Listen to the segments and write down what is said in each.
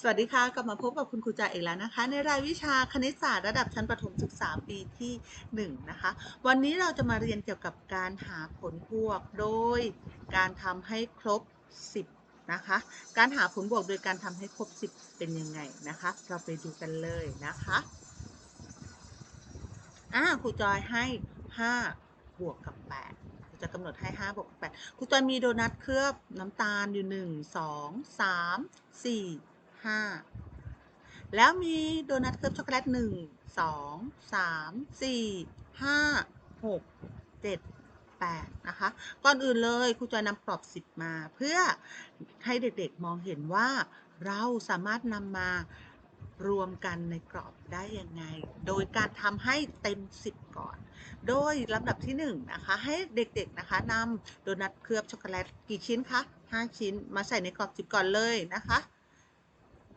สวัสดีค่ะ กลับมาพบกับคุณครูจ่าอีกแล้วนะคะ ในรายวิชาคณิตศาสตร์ระดับชั้นประถมศึกษาปีที่1นะคะ วันนี้เราจะมาเรียนเกี่ยวกับการหาผลบวกโดยการทำให้ครบ 10นะคะ การหาผลบวกโดยการทำให้ครบ 10 เป็นยังไงนะคะ เราไปดูกันเลยนะคะอ่าครูจอยให้ 5 บวกกับ8ครูจะกำหนดให้ 5 บวกกับ8ครูจอยมีโดนัทเคลือบน้ำตาลอยู่ 1 2 3 4 ห้าแล้วมีโดนัทเคลือบช็อกโกแลตหนึ่งสองสามสี่ห้าหกเจ็ดแปดนะคะ ก่อนอื่นเลยครูจอยนำกรอบสิบมา เพื่อให้เด็กๆมองเห็นว่าเราสามารถนำมารวมกันในกรอบได้ยังไง โดยการทำให้เต็ม 10 ก่อน โดยลำดับที่1นะคะ ให้เด็กๆนะคะนำโดนัทเคลือบช็อกโกแลตกี่ชิ้นคะ 5 ชิ้นมาใส่ในกรอบ 10 ก่อนเลยนะคะ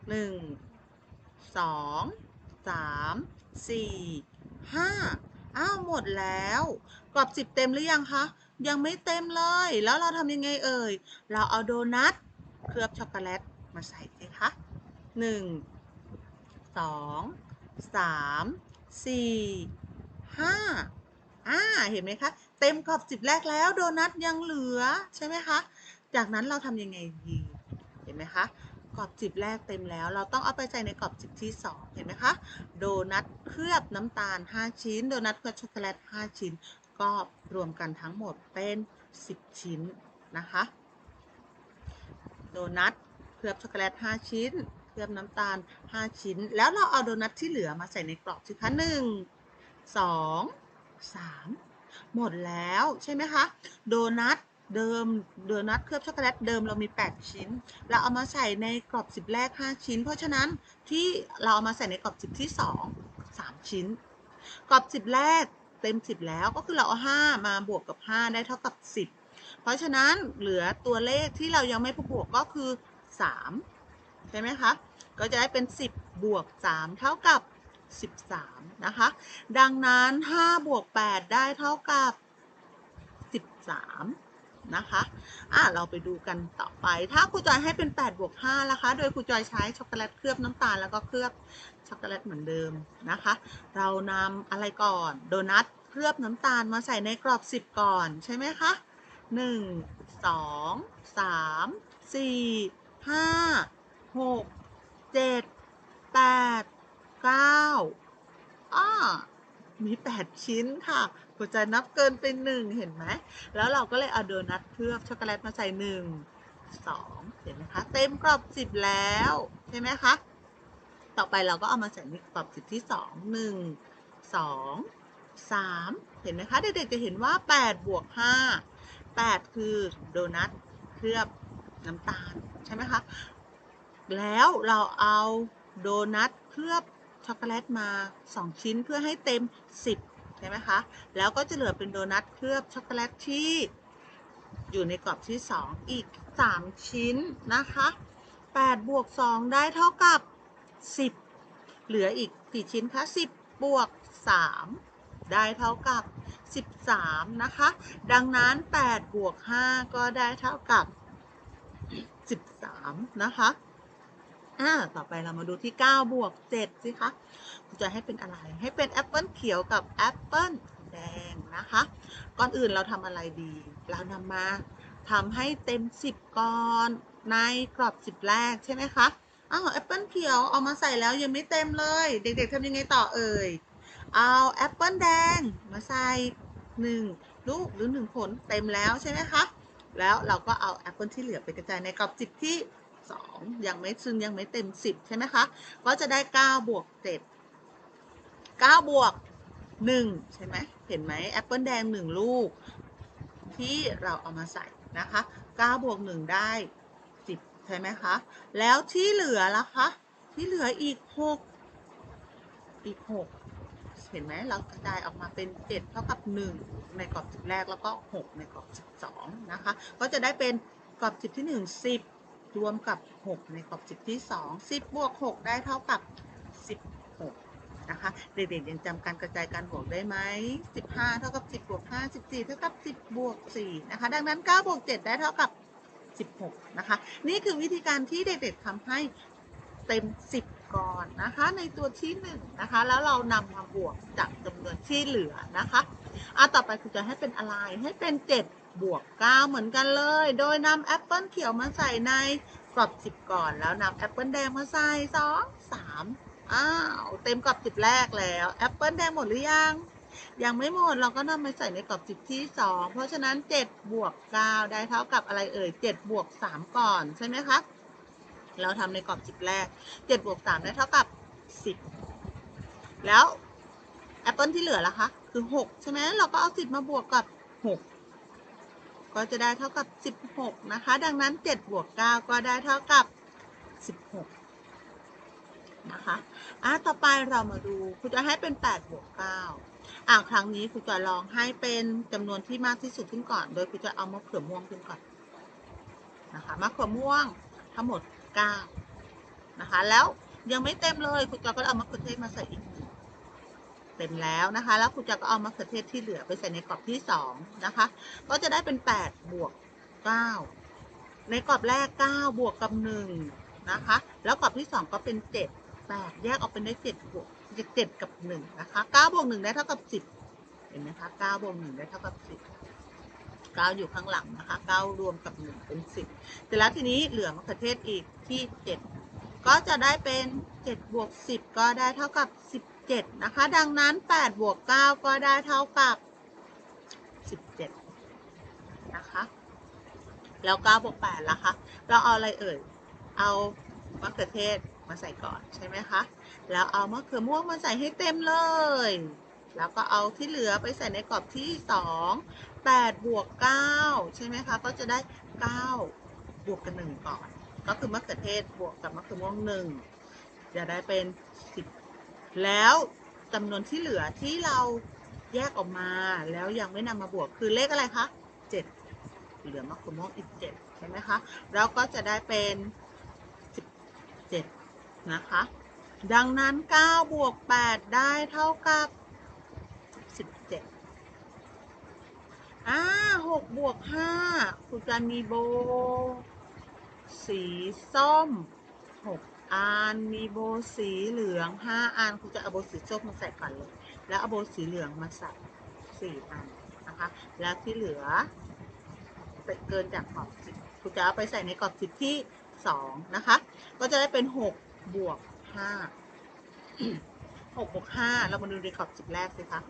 หนึ่งสองสามสี่ห้าอ้าวหมดแล้วกรอบสิบเต็มหรือยังคะยังไม่เต็มเลย แล้วเราทำยังไงเอ่ย เราเอาโดนัทเคลือบช็อกโกแลตมาใส่สิคะหนึ่งสองสามสี่ห้าอ่าเห็นไหมคะ เต็มกรอบสิบแรกแล้วโดนัทยังเหลือใช่ไหมคะ จากนั้นเราทำยังไงดี เห็นไหมคะ กรอบจิบแรกเต็มแล้ว เราต้องเอาไปใส่ในกรอบจิบที่ 2 เห็นไหมคะ โดนัทเคลือบน้ำตาล 5 ชิ้น โดนัทเคลือบช็อกโกแลต 5 ชิ้น ก็รวมกันทั้งหมดเป็น 10 ชิ้นนะคะ โดนัทเคลือบช็อกโกแลต 5 ชิ้น เคลือบน้ำตาล 5 ชิ้น แล้วเราเอาโดนัทที่เหลือมาใส่ในกรอบสิคะหนึ่งสองสามหมดแล้วใช่ไหมคะ โดนัท เดิมโดนัทเคลือบช็อกโกแลตเดิมเรามี 8 ชิ้น เราเอามาใส่ในกรอบ 10 แรก 5 ชิ้น เพราะฉะนั้นที่เราเอามาใส่ในกรอบ 10 ที่ 2 3 ชิ้น กรอบ 10 แรกเต็ม 10 แล้วก็คือเราเอา 5 มาบวกกับ 5 ได้เท่ากับ 10 เพราะฉะนั้นเหลือตัวเลขที่เรายังไม่บวกก็คือ 3 ใช่ไหมคะ ก็จะได้เป็น 10 บวก 3 เท่ากับ 13 นะคะ ดังนั้น 5 บวก 8 ได้เท่ากับ 13 นะคะอะเราไปดูกันต่อไป ถ้าครูจอยให้เป็น8บวก5นะคะ โดยครูจอยใช้ช็อกโกแลตเคลือบน้ำตาลแล้วก็เคลือบช็อกโกแลตเหมือนเดิมนะคะ เรานำอะไรก่อน โดนัทเคลือบน้ำตาลมาใส่ในกรอบ 10 ก่อนใช่ไหมคะ1 2 3 4 5 6 7 8 9อ้ามี 8 ชิ้นค่ะ ครูจนับเกินเป็นหนึ่งเห็นไหม แล้วเราก็เลยเอาโดนัทเคลือบช็อกโกแลตมาใส่หนึ่งสองเห็นไหมคะ เต็มกรอบสิบแล้วใช่ไหมคะ ต่อไปเราก็เอามาใส่ในกรอบสิบที่สองหนึ่งสองสามเห็นไหมคะ เด็กๆจะเห็นว่าแปดบวกห้าแปดคือโดนัทเคลือบน้ำตาลใช่ไหมคะ แล้วเราเอาโดนัทเคลือบช็อกโกแลตมา 2 ชิ้นเพื่อให้เต็ม 10 ใช่ไหมคะ แล้วก็จะเหลือเป็นโดนัทเคลือบช็อกโกแลตที่อยู่ในกรอบที่ 2 อีก 3 ชิ้นนะคะ8บวก 2 ได้เท่ากับ 10 เหลืออีกกี่ชิ้นคะ 10 บวก 3 ได้เท่ากับ 13 นะคะ ดังนั้น 8 บวก 5 ก็ได้เท่ากับ 13 นะคะ อ่าต่อไปเรามาดูที่ 9 บวก 7 สิคะคุณจะให้เป็นอะไร ให้เป็นแอปเปิลเขียวกับแอปเปิลแดงนะคะ ก่อนอื่นเราทำอะไรดี เรานำมาทำให้เต็ม 10ก่อนในกรอบ 10 แรกใช่ไหมคะ อ้าวแอปเปิลเขียวเอามาใส่แล้วยังไม่เต็มเลย เด็กๆทำยังไงต่อเอ่ย เอาแอปเปิลแดงมาใส่ 1 ลูกหรือ 1 ผลเต็มแล้วใช่ไหมคะ แล้วเราก็เอาแอปเปิลที่เหลือไปกระจายในกรอบ 10 ที่ 2 ยังไม่ซึ่งยังไม่เต็ม 10 ใช่ไหมคะ ก็จะได้ 9 บวก 7 9 บวก 1 ใช่ไหม เห็นไหมแอปเปิลแดง 1 ลูก ที่เราเอามาใส่นะคะ 9 บวก 1 ได้ 10 ใช่ไหมคะ แล้วที่เหลือล่ะคะ ที่เหลืออีก 6 อีก 6เห็นไหมเรากระจายออกมาเป็น 7 เท่ากับ 1 ในกรอบ10แรกแล้วก็ 6 ในกรอบ12นะคะ ก็จะได้เป็นกรอบ10ที่ 1 10 รวมกับ 6 ในกรอบ10ที่ 2 10บวก 6 ได้เท่ากับ 16 นะคะ เด็กๆยังจำการกระจายการบวกได้ไหม 15 เท่ากับ 10บวก5 14 เท่ากับ 10บวก4นะคะ ดังนั้น9บวก7ได้เท่ากับ 16 นะคะ นี่คือวิธีการที่เด็กๆทำให้เต็ม 10 ก่อนนะคะ ในตัวที่ 1 นะคะ แล้วเรานำมาบวกจากจำนวนที่เหลือนะคะอะต่อไปคุณจะให้เป็นอะไร ให้เป็น 7 บวก 9 เหมือนกันเลย โดยนำแอปเปิลเขียวมาใส่ในกรอบ 10 ก่อน แล้วนำแอปเปิลแดงมาใส่ 2 3 อ้าว เต็มกรอบ 10 แรกแล้วแอปเปิลแดงหมดหรือยัง ยังไม่หมด เราก็นำไปใส่ในกรอบ 10 ที่ 2 เพราะฉะนั้น 7 บวก 9 ได้เท่ากับอะไรเอ่ย 7 บวก 3 ก่อนใช่ไหมคะ เราทำในกรอบ 10 แรก 7 บวก 3 ได้เท่ากับ 10 แล้วแอปเปิลที่เหลือล่ะคะ คือ 6 ใช่ไหมเราก็เอา 10 มาบวกกับ 6 ก็จะได้เท่ากับ 16 นะคะ ดังนั้น 7 บวก 9 ก็ได้เท่ากับ 16 นะคะ อะ ต่อไปเรามาดูครูจะให้เป็น 8 บวก 9 อะครั้งนี้ครูจะลองให้เป็นจำนวนที่มากที่สุดขึ้นก่อน โดยครูจะเอามะเขือม่วงขึ้นก่อน นะคะมะเขือม่วงทั้งหมด 9 นะคะ แล้วยังไม่เต็มเลยครูจอยก็เอามะเขือเทศมาใส่อีก เต็มแล้วนะคะ แล้วครูจอยก็เอามะเขือเทศที่เหลือไปใส่ในกรอบที่2นะคะ ก็จะได้เป็น8บวก9ในกรอบแรก9บวกกับ1นะคะ แล้วกรอบที่2ก็เป็น7 8แยกออกเป็นได้7บวก7กับ1นะคะ9บวก1ได้เท่ากับ10เห็นไหมคะ9บวก1ได้เท่ากับ10 9อยู่ข้างหลังนะคะ9รวมกับ1เป็น10เสร็จแล้วทีนี้เหลือมะเขือเทศอีกที่7ก็จะได้เป็น7บวก10ก็ได้เท่ากับ 17 นะคะ ดังนั้น 8 บวก 9 ก็ได้เท่ากับ 17 นะคะ แล้ว 9 บวก8ล่ะคะ เราเอาอะไรเอ่ย เอามะเขือเทศมาใส่ก่อนใช่ไหมคะ แล้วเอามะเขือม่วงมาใส่ให้เต็มเลย แล้วก็เอาที่เหลือไปใส่ในกรอบที่ 2 8 บวก 9 ใช่ไหมคะ ก็จะได้ 9 บวกกับ1ก่อน ก็คือมะเขือเทศบวกกับมะเขือม่วง1จะได้เป็น10 แล้วจำนวนที่เหลือที่เราแยกออกมาแล้วยังไม่นำมาบวกคือเลขอะไรคะ7เหลือมะขือม่วงอีก7ใช่ไหมคะแล้วก็จะได้เป็น17นะคะ ดังนั้น9บวก8ได้เท่ากับ 17อ่า6บวก5คุณจะมีโบ สีส้ม 6 อันมีโบสีเหลือง5อันคุณจะเอาโบสีส้มมาใส่ก่อนเลยแล้วเอาโบสีเหลืองมาใส่4อันนะคะ แล้วที่เหลือเกินจากกรอบสิบคุณจะเอาไปใส่ในกรอบสิบที่2นะคะ ก็จะได้เป็น6บวก5 6บวก5เรามาดูในกรอบสิบแรกสิคะ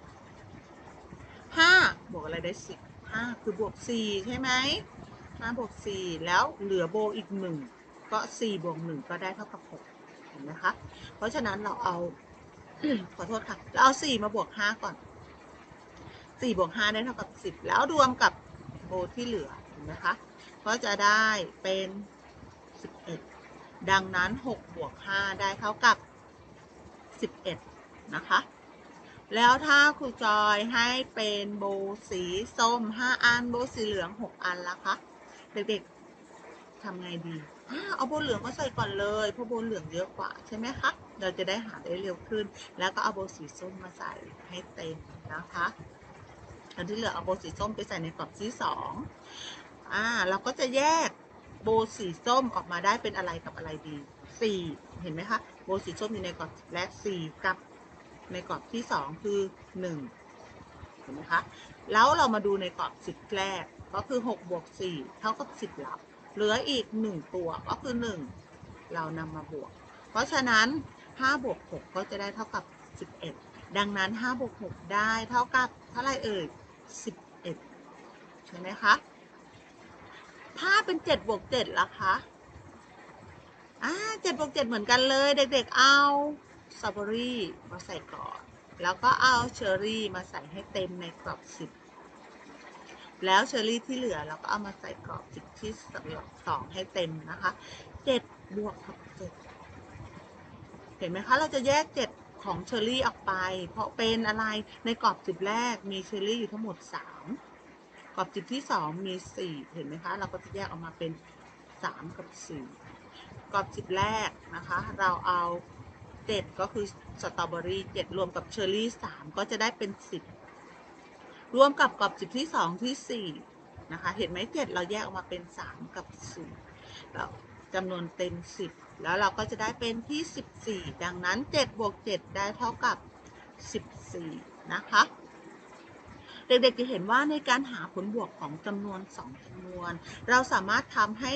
5บวกอะไรได้10 5คือบวก4ใช่ไหม5บวก4แล้วเหลือโบอีก1 ก็4บวก1ก็ได้เท่ากับ6เห็นไหมคะ เพราะฉะนั้นเราเอาขอโทษค่ะ เราเอา 4 มาบวก 5 ก่อน 4บวก 5 ได้เท่ากับ 10 แล้วรวมกับโบที่เหลือเห็นไหมคะก็จะได้เป็น 11 ดังนั้น6บวก5ได้เท่ากับ 11 นะคะ แล้วถ้าครูจอยให้เป็นโบสีส้ม 5 อัน โบสีเหลือง 6 อันละคะ เด็กๆทำไงดี เอาโบเหลืองมาใส่ก่อนเลยเพราะโบเหลืองเยอะกว่าใช่ไหมคะเราจะได้หาได้เร็วขึ้น แล้วก็เอาโบสีส้มมาใส่ให้เต็มนะคะอันที่เหลือเอาโบสีส้มไปใส่ในกรอบที่สองอ่าเราก็จะแยกโบสีส้มออกมาได้เป็นอะไรกับอะไรดีสี่เห็นไหมคะโบสีส้มอยู่ในกรอบแรกสี่กับในกรอบที่สองคือหนึ่งเห็นไหมคะแล้วเรามาดูในกรอบสิบแรกก็คือหกบวกสี่เท่ากับสิบลับ เหลืออีกหนึ่งตัวก็คือหนึ่งเรานำมาบวก เพราะฉะนั้นห้าบวกหกก็จะได้เท่ากับสิบเอ็ดดังนั้นห้าบวกหกได้เท่ากับเท่าไรเอ่ยสิบเอ็ดใช่ไหมคะถ้าเป็นเจ็ดบวกเจ็ดล่ะคะอ่าเจ็ดบวกเจ็ดเหมือนกันเลย เด็กๆเอาสตรอเบอรี่มาใส่ก่อน แล้วก็เอาเชอร์รี่มาใส่ให้เต็มในกรอบสิบ แล้วเชอร์รี่ที่เหลือเราก็เอามาใส่กรอบสิบที่สองให้เต็มนะคะเจ็ดบวกกับเจ็ดเห็นไหมคะ เราจะแยกเจ็ดของเชอร์รี่ออกไป เพราะเป็นอะไรในกรอบสิบแรกมีเชอร์รี่อยู่ทั้งหมดสามกรอบสิบที่สองมีสี่เห็นไหมคะ เราก็จะแยกออกมาเป็นสามกับสี่กรอบสิบแรกนะคะ เราเอาเจ็ดก็คือสตรอเบอรี่เจ็ดรวมกับเชอร์รี่สามก็จะได้เป็นสิบ รวมกับกรอบสิบที่สองที่สี่นะคะ เห็นไหมเจ็ดเราแยกออกมาเป็นสามกับสี่แล้วจำนวนเต็ม10แล้วเราก็จะได้เป็นที่14ดังนั้น7บวก7ได้เท่ากับ14นะคะ เด็กๆจะเห็นว่าในการหาผลบวกของจำนวน2จำนวน เราสามารถทำให้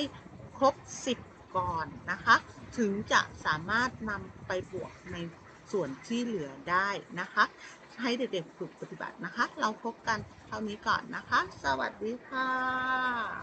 ครบ10ก่อนนะคะ ถึงจะสามารถนำไปบวกในส่วนที่เหลือได้นะคะ ให้เด็กๆฝึกปฏิบัตินะคะ เราพบกันเท่านี้ก่อนนะคะ สวัสดีค่ะ